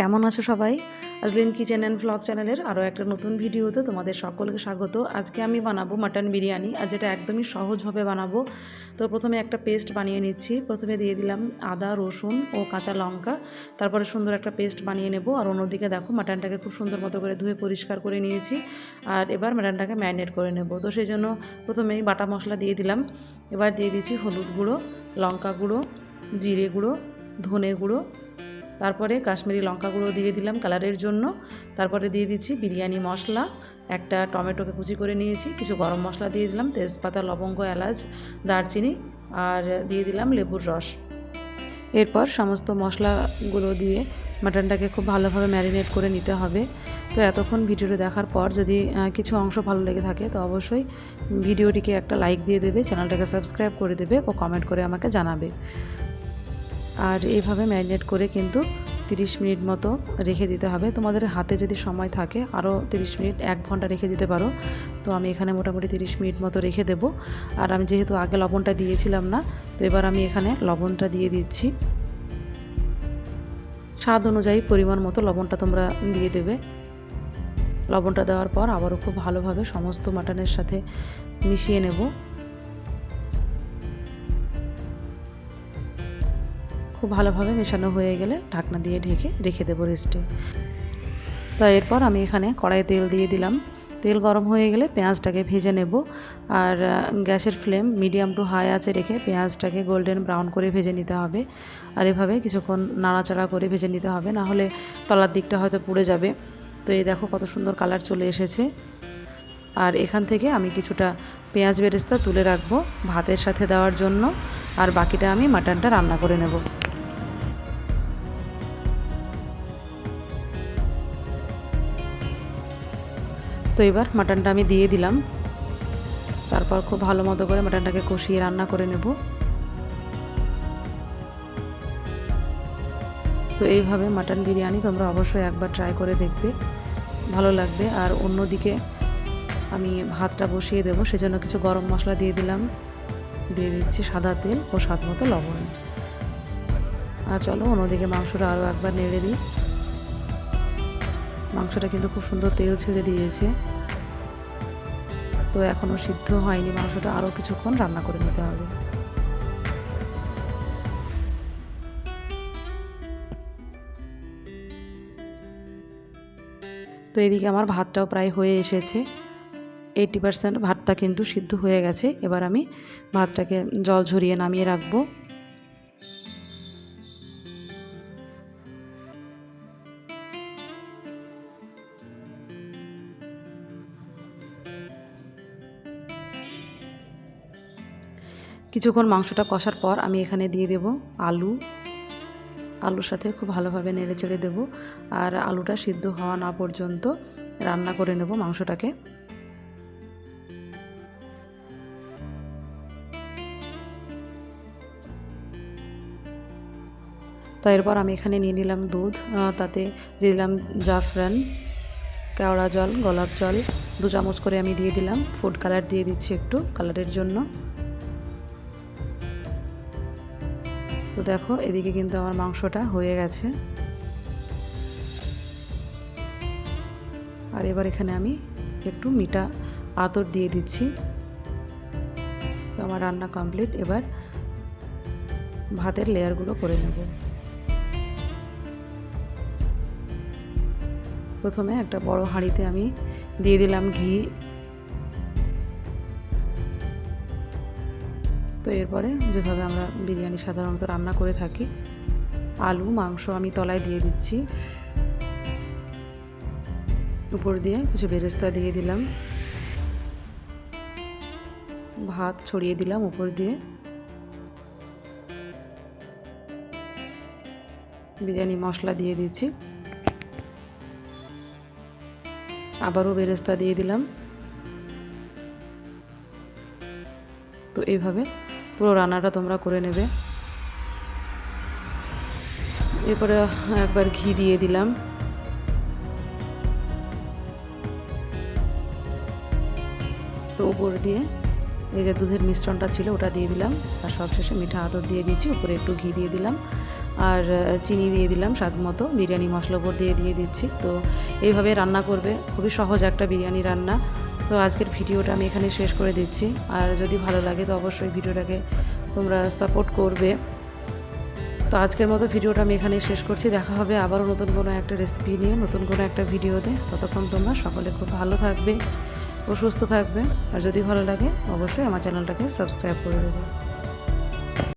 কেমন আছো সবাই? আজলিন কিচেন অ্যান্ড ভ্লগ চ্যানেলের আরও একটা নতুন ভিডিওতে তোমাদের সকলকে স্বাগত। আজকে আমি বানাবো মাটন বিরিয়ানি, আর যেটা একদমই সহজভাবে বানাবো। তো প্রথমে একটা পেস্ট বানিয়ে নিচ্ছি। প্রথমে দিয়ে দিলাম আদা, রসুন ও কাঁচা লঙ্কা। তারপরে সুন্দর একটা পেস্ট বানিয়ে নেব। আর অন্যদিকে দেখো মাটনটাকে খুব সুন্দর মতো করে ধুয়ে পরিষ্কার করে নিয়েছি। আর এবার মাটনটাকে ম্যারিনেট করে নেব। তো সেই জন্য প্রথমেই বাটা মশলা দিয়ে দিলাম। এবার দিয়ে দিচ্ছি হলুদ গুঁড়ো, লঙ্কা গুঁড়ো, জিরে গুঁড়ো, ধনে গুঁড়ো তারপরে কাশ্মীরি লঙ্কা গুঁড়ো দিয়ে দিলাম কালারের জন্য। তারপরে দিয়ে দিচ্ছি বিরিয়ানি মশলা। একটা টমেটোকে কুচি করে নিয়েছি, কিছু গরম মশলা দিয়ে দিলাম, তেজপাতা, লবঙ্গ, এলাচ, দারচিনি আর দিয়ে দিলাম লেবুর রস। এরপর সমস্ত মশলাগুলো দিয়ে মাটনটাকে খুব ভালোভাবে ম্যারিনেট করে নিতে হবে। তো এতক্ষণ ভিডিওটি দেখার পর যদি কিছু অংশ ভালো লেগে থাকে, তো অবশ্যই ভিডিওটিকে একটা লাইক দিয়ে দেবে, চ্যানেলটাকে সাবস্ক্রাইব করে দেবে ও কমেন্ট করে আমাকে জানাবে। আর এইভাবে ম্যারিনেট করে কিন্তু 30 মিনিট মতো রেখে দিতে হবে। তোমাদের হাতে যদি সময় থাকে আরও 30 মিনিট, এক ঘণ্টা রেখে দিতে পারো। তো আমি এখানে মোটামুটি 30 মিনিট মতো রেখে দেবো। আর আমি যেহেতু আগে লবণটা দিয়েছিলাম না, তো এবার আমি এখানে লবণটা দিয়ে দিচ্ছি। স্বাদ অনুযায়ী পরিমাণ মতো লবণটা তোমরা দিয়ে দেবে। লবণটা দেওয়ার পর আবারও খুব ভালোভাবে সমস্ত মাটনের সাথে মিশিয়ে নেব। খুব ভালোভাবে মেশানো হয়ে গেলে ঢাকনা দিয়ে ঢেকে রেখে দেবো রেস্টে তো এরপর আমি এখানে কড়াইয়ে তেল দিয়ে দিলাম। তেল গরম হয়ে গেলে পেঁয়াজটাকে ভেজে নেব। আর গ্যাসের ফ্লেম মিডিয়াম টু হাই আছে রেখে পেঁয়াজটাকে গোল্ডেন ব্রাউন করে ভেজে নিতে হবে। আর এভাবে কিছুক্ষণ নাড়াচাড়া করে ভেজে নিতে হবে। না হলে তলার দিকটা হয়তো পুড়ে যাবে। তো এই দেখো কত সুন্দর কালার চলে এসেছে। আর এখান থেকে আমি কিছুটা পেঁয়াজ বেরেস্তা তুলে রাখব ভাতের সাথে দেওয়ার জন্য। আর বাকিটা আমি মাটনটা রান্না করে নেব। তো এবার মাটনটা আমি দিয়ে দিলাম। তারপর খুব ভালো মতো করে মাটনটাকে কষিয়ে রান্না করে নেব। তো এইভাবে মাটন বিরিয়ানি তোমরা অবশ্যই একবার ট্রাই করে দেখবে, ভালো লাগবে। আর অন্যদিকে আমি ভাতটা বসিয়ে দেবো, সেজন্য কিছু গরম মশলা দিয়ে দিলাম। দিয়ে দিচ্ছি সাদা তেল ও স্বাদ মতো লবণ। আর চলো অন্যদিকে মাংসটা আরও একবার নেড়ে দিই। মাংসটা কিন্তু খুব সুন্দর তেল ছেড়ে দিয়েছে। তো এখনও সিদ্ধ হয়নি মাংসটা আরও কিছুক্ষণ রান্না করে নিতে হবে। তো এদিকে আমার ভাতটাও প্রায় হয়ে এসেছে। এইটি পার্সেন্ট ভাতটা কিন্তু সিদ্ধ হয়ে গেছে। এবার আমি ভাতটাকে জল ঝরিয়ে নামিয়ে রাখব। কিছুক্ষণ মাংসটা কষার পর আমি এখানে দিয়ে দেব আলু। আলুর সাথে খুব ভালোভাবে নেড়ে চেড়ে দেবো। আর আলুটা সিদ্ধ হওয়া না পর্যন্ত রান্না করে নেব মাংসটাকে। তো এরপর আমি এখানে নিয়ে নিলাম দুধ তাতে দিয়ে দিলাম জাফরান, কেওড়া জল, গোলাপ জল। দু চামচ করে আমি দিয়ে দিলাম। ফুড কালার দিয়ে দিচ্ছি একটু কালারের জন্য। তো দেখো, এদিকে কিন্তু আমার মাংসটা হয়ে গেছে। আর এবার এখানে আমি একটু মিঠা আতর দিয়ে দিচ্ছি। তো আমার রান্না কমপ্লিট, এবার ভাতের লেয়ারগুলো করে নেব। প্রথমে একটা বড় হাঁড়িতে আমি দিয়ে দিলাম ঘি। তো এরপরে যেভাবে আমরা বিরিয়ানি সাধারণত রান্না করে থাকি, আলু, মাংস আমি তলায় দিয়ে দিচ্ছি। উপর দিয়ে কিছু বেরেস্তা দিয়ে দিলাম। ভাত ছড়িয়ে দিলাম উপর দিয়ে। বিরিয়ানি মশলা দিয়ে দিচ্ছি আবারও বেরেস্তা দিয়ে দিলাম। তো এইভাবে পুরো রান্নাটা তোমরা করে নেবে। এরপরে একবার ঘি দিয়ে দিলাম। তো উপর দিয়ে এই যে দুধের মিশ্রণটা ছিল ওটা দিয়ে দিলাম। আর সবশেষে মিঠা আদর দিয়ে দিয়েছি, উপরে একটু ঘি দিয়ে দিলাম। আর চিনি দিয়ে দিলাম স্বাদ মতো, বিরিয়ানি মশলা উপর দিয়ে দিয়ে দিচ্ছি। তো এইভাবে রান্না করবে, খুবই সহজ একটা বিরিয়ানি রান্না। তো আজকের ভিডিওটা আমি এখানে শেষ করে দিচ্ছি। আর যদি ভালো লাগে তো অবশ্যই ভিডিওটাকে তোমরা সাপোর্ট করবে। তো আজকের মতো ভিডিওটা আমি এখানেই শেষ করছি। দেখা হবে আবারও নতুন কোনো একটা রেসিপি নিয়ে, নতুন কোনো একটা ভিডিওতে। ততক্ষণ তোমরা সকলে খুব ভালো থাকবে ও সুস্থ থাকবে। আর যদি ভালো লাগে, অবশ্যই আমার চ্যানেলটাকে সাবস্ক্রাইব করে দেবে।